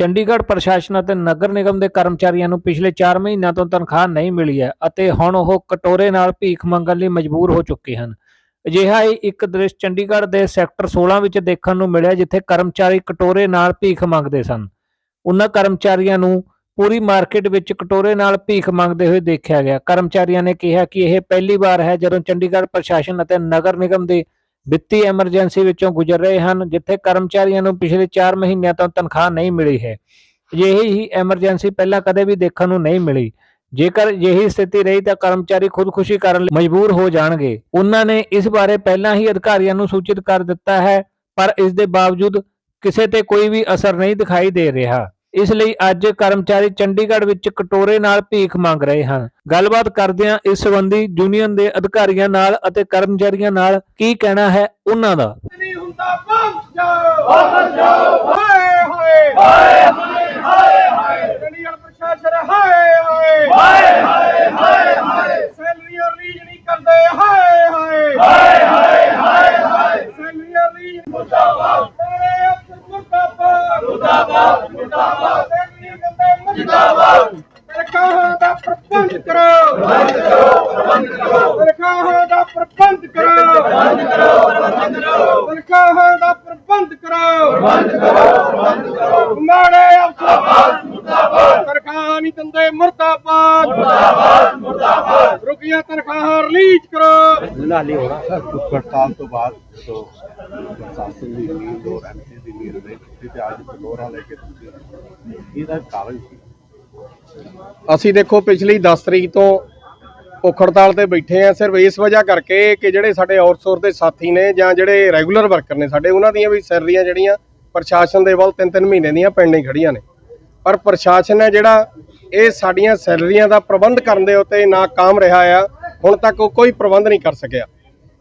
ਚੰਡੀਗੜ੍ਹ ਪ੍ਰਸ਼ਾਸਨ ਅਤੇ ਨਗਰ ਨਿਗਮ ਦੇ ਕਰਮਚਾਰੀਆਂ ਨੂੰ ਪਿਛਲੇ 4 ਮਹੀਨਿਆਂ ਤੋਂ ਤਨਖਾਹ ਨਹੀਂ ਮਿਲੀ ਹੈ ਅਤੇ ਹੁਣ ਉਹ ਕਟੋਰੇ ਨਾਲ ਭੀਖ ਮੰਗਣ ਲਈ ਮਜਬੂਰ ਹੋ ਚੁੱਕੇ ਹਨ। ਅਜਿਹਾ ਹੀ ਇੱਕ ਦ੍ਰਿਸ਼ ਚੰਡੀਗੜ੍ਹ ਦੇ ਸੈਕਟਰ 16 ਵਿੱਚ ਦੇਖਣ ਨੂੰ ਮਿਲਿਆ ਜਿੱਥੇ ਕਰਮਚਾਰੀ ਕਟੋਰੇ ਨਾਲ ਭੀਖ ਮੰਗਦੇ ਸਨ। ਉਹਨਾਂ ਕਰਮਚਾਰੀਆਂ ਨੂੰ ਪੂਰੀ ਮਾਰਕੀਟ ਵਿੱਚ ਕਟੋਰੇ ਨਾਲ ਭੀਖ ਮੰਗਦੇ ਹੋਏ ਦੇਖਿਆ ਗਿਆ। ਕਰਮਚਾਰੀਆਂ ਨੇ ਕਿਹਾ ਕਿ ਇਹ ਪਹਿਲੀ ਵਾਰ ਹੈ ਜਦੋਂ ਚੰਡੀਗੜ੍ਹ ਪ੍ਰਸ਼ਾਸਨ ਅਤੇ ਨਗਰ ਨਿਗਮ ਦੇ ਵਿੱਤੀ ਐਮਰਜੈਂਸੀ ਵਿੱਚੋਂ ਗੁਜ਼ਰ ਰਹੇ ਹਨ, ਜਿੱਥੇ ਕਰਮਚਾਰੀਆਂ ਨੂੰ ਪਿਛਲੇ 4 ਮਹੀਨਿਆਂ ਤੋਂ ਤਨਖਾਹ ਨਹੀਂ ਮਿਲੀ ਹੈ। ਅਜਿਹੀ ਹੀ ਐਮਰਜੈਂਸੀ ਪਹਿਲਾਂ ਕਦੇ ਵੀ ਦੇਖਣ ਨੂੰ ਨਹੀਂ ਮਿਲੀ। ਜੇਕਰ ਅਜਿਹੀ ਸਥਿਤੀ ਰਹੀ ਤਾਂ ਕਰਮਚਾਰੀ ਖੁਦਕੁਸ਼ੀ ਕਰਨ ਲਈ ਮਜਬੂਰ ਹੋ ਜਾਣਗੇ। ਉਹਨਾਂ ਨੇ ਇਸ ਬਾਰੇ ਪਹਿਲਾਂ ਹੀ ਅਧਿਕਾਰੀਆਂ ਨੂੰ ਸੂਚਿਤ ਕਰ ਦਿੱਤਾ ਹੈ, ਪਰ ਇਸ ਦੇ ਬਾਵਜੂਦ ਕਿਸੇ ਤੇ ਕੋਈ ਵੀ ਅਸਰ ਨਹੀਂ ਦਿਖਾਈ ਦੇ ਰਿਹਾ। ਇਸ ਲਈ ਅੱਜ ਕਰਮਚਾਰੀ ਚੰਡੀਗੜ੍ਹ ਵਿੱਚ ਕਟੋਰੇ ਨਾਲ ਭੀਖ ਮੰਗ ਰਹੇ ਹਨ। ਗੱਲਬਾਤ ਕਰਦਿਆਂ ਇਸ ਸੰਬੰਧੀ ਯੂਨੀਅਨ ਦੇ ਅਧਿਕਾਰੀਆਂ ਨਾਲ ਅਤੇ ਕਰਮਚਾਰੀਆਂ ਨਾਲ ਕੀ ਕਹਿਣਾ ਹੈ ਉਹਨਾਂ ਦਾ। ਨਹੀਂ ਹੁੰਦਾ ਵਾਪਸ ਜਾਓ। ਵਾਪਸ ਜਾਓ। ਹਾਏ ਹਾਏ। ਹਾਏ ਹਾਏ ਹਾਏ ਹਾਏ। ਚੰਡੀਗੜ੍ਹ ਪ੍ਰਸ਼ਾਸਨ ਹਾਏ ਹਾਏ ਹਾਏ। ਹਾਏ ਹਾਏ ਹਾਏ ਸੈਲਰੀਆਂ ਰੀਜ ਨਹੀਂ ਕਰਦੇ ਹਾਏ ਹਾਏ ਹਾਏ ਹਾਏ ਹਾਏ ਹਾਏ ਸੈਲਰੀਆਂ ਰੀਜ ਮੁਰਦਾਬਾਦ ਸਾਰੇ ਅਫਸਰ ਮੁਰਦਾਬਾਦ ਮੁਰਦਾਬਾਦ ਮੁਰਦਾਬਾਦ ਸੈਲਰੀਆਂ ਮੁਰਦਾਬਾਦ ਤਨਖਾਹਾਂ ਦਾ ਪ੍ਰਬੰਧ ਕਰੋ। ਪ੍ਰਬੰਧ ਕਰੋ ਪ੍ਰਬੰਧ ਕਰੋ। ਤਨਖਾਹਾਂ ਦਾ ਪ੍ਰਬੰਧ ਕਰੋ। ਤਨਖਾਹਾਂ ਦਾ ਪ੍ਰਬੰਧ ਕਰੋ। ਪ੍ਰਬੰਧ ਕਰੋ ਪ੍ਰਬੰਧ ਕਰੋ। ਮਾੜੇ ਅਫਸਰ ਮੁਰਦਾਬਾਦ ਤਨਖਾਹ ਨਹੀਂ ਦਿੰਦੇ ਮੁਰਦਾਬਾਦ। ਮੁਰਦਾਬਾਦ ਮੁਰਦਾਬਾਦ। ਰੁਕੀਆਂ ਤਨਖਾਹਾਂ ਰਿਲੀਜ਼ ਕਰੋ। ਕੁਝ ਹੜਤਾਲ ਤੋਂ ਬਾਅਦ ਜਦੋਂ ਪ੍ਰਸ਼ਾਸਨ ਦੀ ਨੀਂਦ ਔਰ ਐਮਪੀ ਦੀ ਨੀਂਦ ਦੇ ਤੇ ਅੱਜ ਕਟੋਰਾ ਲੈ ਕੇ ਤੁਸੀਂ ਇਹਦਾ ਕਾਰਨ ਕੀ? ਅਸੀਂ ਦੇਖੋ ਪਿਛਲੀ 10 ਤਰੀਕ ਤੋਂ ਭੁੱਖ ਹੜਤਾਲ ਤੇ ਬੈਠੇ ਆ, ਸਿਰਫ ਇਸ ਵਜ੍ਹਾ ਕਰਕੇ ਕਿ ਜਿਹੜੇ ਸਾਡੇ ਆਊਟਸੋਰਸ ਦੇ ਸਾਥੀ ਨੇ ਜਾਂ ਜਿਹੜੇ ਰੈਗੂਲਰ ਵਰਕਰ ਨੇ ਸਾਡੇ, ਉਹਨਾਂ ਦੀਆਂ ਵੀ ਸੈਲਰੀਆਂ ਜਿਹੜੀਆਂ ਪ੍ਰਸ਼ਾਸਨ ਦੇ ਵੱਲ 3-3 ਮਹੀਨੇ ਦੀਆਂ ਪੈਂਡਿੰਗ ਖੜੀਆਂ ਨੇ। ਪਰ ਪ੍ਰਸ਼ਾਸਨ ਹੈ ਜਿਹੜਾ ਇਹ ਸਾਡੀਆਂ ਸੈਲਰੀਆਂ ਦਾ ਪ੍ਰਬੰਧ ਕਰਨ ਦੇ ਉੱਤੇ ਨਾਕਾਮ ਰਿਹਾ ਆ, ਹੁਣ ਤੱਕ ਉਹ ਕੋਈ ਪ੍ਰਬੰਧ ਨਹੀਂ ਕਰ ਸਕਿਆ।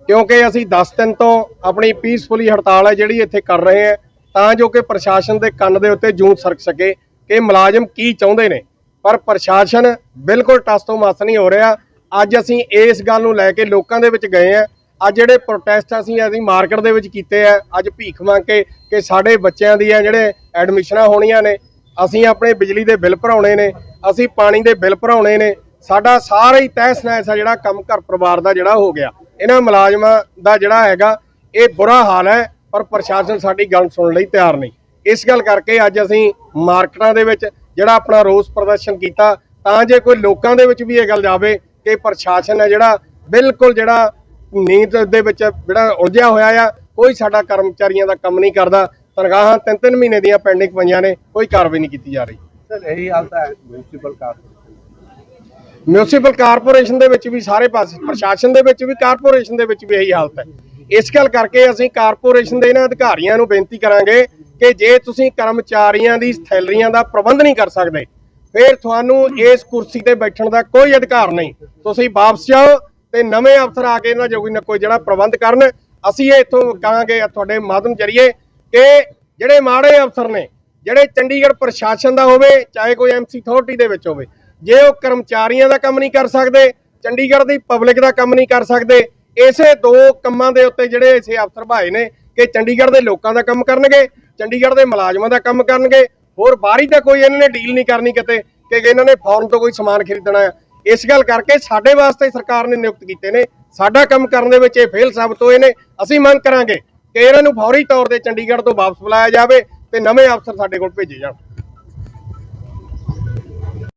ਕਿਉਂਕਿ ਅਸੀਂ 10 ਦਿਨ ਤੋਂ ਆਪਣੀ ਪੀਸਫੁਲੀ ਹੜਤਾਲ ਹੈ ਜਿਹੜੀ ਇੱਥੇ ਕਰ ਰਹੇ ਹਾਂ, ਤਾਂ ਜੋ ਕਿ ਪ੍ਰਸ਼ਾਸਨ ਦੇ ਕੰਨ ਦੇ ਉੱਤੇ ਜੂੰ ਸਰਕ ਸਕੇ ਕਿ ਮੁਲਾਜ਼ਮ ਕੀ ਚਾਹੁੰਦੇ ਨੇ। ਪਰ ਪ੍ਰਸ਼ਾਸਨ ਬਿਲਕੁਲ ਟਸ ਤੋਂ ਮਸ ਨਹੀਂ ਹੋ ਰਿਹਾ। ਅੱਜ ਅਸੀਂ ਇਸ ਗੱਲ ਨੂੰ ਲੈ ਕੇ ਲੋਕਾਂ ਦੇ ਵਿੱਚ ਗਏ ਆ ਅੱਜ ਜਿਹੜੇ ਪ੍ਰੋਟੈਸਟ ਅਸੀਂ ਅਸੀਂ ਮਾਰਕੀਟ ਦੇ ਵਿੱਚ ਕੀਤੇ ਆ, ਅੱਜ ਭੀਖ ਮੰਗ ਕੇ ਕਿ ਸਾਡੇ ਬੱਚਿਆਂ ਦੀਆਂ ਜਿਹੜੇ ਐਡਮਿਸ਼ਨਾਂ ਹੋਣੀਆਂ ਨੇ, ਅਸੀਂ ਆਪਣੇ ਬਿਜਲੀ ਦੇ ਬਿੱਲ ਭਰਾਉਣੇ ਨੇ, ਅਸੀਂ ਪਾਣੀ ਦੇ ਬਿੱਲ ਭਰਾਉਣੇ ਨੇ, ਸਾਡਾ ਸਾਰਾ ਹੀ ਤਹਿਸ ਨਹਿਸ ਆ ਜਿਹੜਾ ਕੰਮ ਘਰ ਪਰਿਵਾਰ ਦਾ ਜਿਹੜਾ ਹੋ ਗਿਆ। ਇਹਨਾਂ ਮੁਲਾਜ਼ਮਾਂ ਦਾ ਜਿਹੜਾ ਹੈਗਾ, ਇਹ ਬੁਰਾ ਹਾਲ ਹੈ, ਪਰ ਪ੍ਰਸ਼ਾਸਨ ਸਾਡੀ ਗੱਲ ਸੁਣਨ ਲਈ ਤਿਆਰ ਨਹੀਂ। ਇਸ ਗੱਲ ਕਰਕੇ ਅੱਜ ਅਸੀਂ ਮਾਰਕੀਟਾਂ ਦੇ ਵਿੱਚ ਜਿਹੜਾ ਆਪਣਾ ਰੋਸ ਪ੍ਰਦਰਸ਼ਨ ਕੀਤਾ ਤਾਂ ਜੇ ਕੋਈ ਲੋਕਾਂ ਦੇ ਵਿੱਚ ਵੀ ਇਹ ਗੱਲ ਜਾਵੇ ਕਿ ਪ੍ਰਸ਼ਾਸਨ ਹੈ ਜਿਹੜਾ ਬਿਲਕੁਲ ਜਿਹੜਾ ਨੀਂਦ ਦੇ ਵਿੱਚ ਜਿਹੜਾ ਉਲਝਿਆ ਹੋਇਆ ਆ ਕੋਈ ਸਾਡਾ ਕਰਮਚਾਰੀਆਂ ਦਾ ਕੰਮ ਨਹੀਂ ਕਰਦਾ ਤਨਖਾਹਾਂ ਤਿੰਨ ਤਿੰਨ ਮਹੀਨੇ ਦੀਆਂ ਪੈਂਡਿੰਗ ਪਈਆਂ ਨੇ ਕੋਈ ਕਾਰਵਾਈ ਨਹੀਂ ਕੀਤੀ ਜਾ ਰਹੀ। ਸਰ ਇਹੀ ਹਾਲਤ ਹੈ ਮਿਊਨਿਸਪਲ ਕਾਰਪੋਰੇਸ਼ਨ ਮਿਊਨਿਸਪਲ ਕਾਰਪੋਰੇਸ਼ਨ ਦੇ ਵਿੱਚ ਵੀ ਸਾਰੇ ਪਾਸੇ ਪ੍ਰਸ਼ਾਸਨ ਦੇ ਵਿੱਚ ਵੀ ਕਾਰਪੋਰੇਸ਼ਨ ਦੇ ਵਿੱਚ ਵੀ ਇਹੀ ਹਾਲਤ ਹੈ। ਇਸ ਗੱਲ ਕਰਕੇ ਅਸੀਂ ਕਾਰਪੋਰੇਸ਼ਨ ਦੇ ਇਹਨਾਂ ਅਧਿਕਾਰੀਆਂ ਨੂੰ ਬੇਨਤੀ ਕਰਾਂਗੇ ਕਿ ਜੇ ਤੁਸੀਂ ਕਰਮਚਾਰੀਆਂ ਦੀ ਸੈਲਰੀਆਂ ਦਾ ਪ੍ਰਬੰਧ ਨਹੀਂ ਕਰ ਸਕਦੇ, ਫਿਰ ਤੁਹਾਨੂੰ ਇਸ ਕੁਰਸੀ ਤੇ ਬੈਠਣ ਦਾ ਕੋਈ ਅਧਿਕਾਰ ਨਹੀਂ। ਤੁਸੀਂ ਵਾਪਸ ਜਾਓ ਤੇ ਨਵੇਂ ਅਫਸਰ ਆ ਕੇ ਇਹਨਾਂ ਜੋ ਕੋਈ ਨਾ ਕੋਈ ਜਿਹੜਾ ਪ੍ਰਬੰਧ ਕਰਨ, ਅਸੀਂ ਇਹ ਇੱਥੋਂ ਕਹਾਂਗੇ, ਤੁਹਾਡੇ ਮਾਧਮ ਜਰੀਏ ਕਿ ਜਿਹੜੇ ਮਾੜੇ ਅਫਸਰ ਨੇ, ਜਿਹੜੇ ਚੰਡੀਗੜ੍ਹ ਪ੍ਰਸ਼ਾਸਨ ਦਾ ਹੋਵੇ, ਚਾਹੇ ਕੋਈ ਐਮਸੀ ਅਥਾਰਟੀ ਦੇ ਵਿੱਚ ਹੋਵੇ, ਜੇ ਉਹ ਕਰਮਚਾਰੀਆਂ ਦਾ ਕੰਮ ਨਹੀਂ ਕਰ ਸਕਦੇ, ਚੰਡੀਗੜ੍ਹ ਦੀ ਪਬਲਿਕ ਦਾ ਕੰਮ ਨਹੀਂ ਕਰ ਸਕਦੇ, ਇਸੇ ਦੋ ਕੰਮਾਂ ਦੇ ਉੱਤੇ ਜਿਹੜੇ ਇਸੇ ਅਫਸਰ ਭਾਏ ਨੇ ਕਿ ਚੰਡੀਗੜ੍ਹ ਦੇ ਲੋਕਾਂ ਦਾ ਕੰਮ ਕਰਨਗੇ ਚੰਡੀਗੜ੍ਹ ਦੇ ਮੁਲਾਜ਼ਮਾਂ ਦਾ ਕੰਮ ਕਰਨਗੇ। ਹੋਰ ਬਾਹਰੀ ਤਾਂ ਕੋਈ ਇਹਨਾਂ ਨੇ ਡੀਲ ਨਹੀਂ ਕਰਨੀ ਕਿਤੇ ਕਿ ਇਹਨਾਂ ਨੇ ਫੌਰਨ ਤੋਂ ਕੋਈ ਸਮਾਨ ਖਰੀਦਣਾ ਹੈ। ਇਸ ਗੱਲ ਕਰਕੇ ਸਾਡੇ ਵਾਸਤੇ ਸਰਕਾਰ ਨੇ ਨਿਯੁਕਤ ਕੀਤੇ ਨੇ। ਸਾਡਾ ਕੰਮ ਕਰਨ ਦੇ ਵਿੱਚ ਇਹ ਫੇਲ ਸਾਬਤ ਹੋਏ ਨੇ। ਅਸੀਂ ਮੰਗ ਕਰਾਂਗੇ ਕਿ ਇਹਨਾਂ ਨੂੰ ਫੌਰੀ ਤੌਰ ਤੇ ਚੰਡੀਗੜ੍ਹ ਤੋਂ ਵਾਪਸ ਬੁਲਾਇਆ ਜਾਵੇ ਤੇ ਨਵੇਂ ਅਫਸਰ ਸਾਡੇ ਕੋਲ ਭੇਜੇ ਜਾਣ।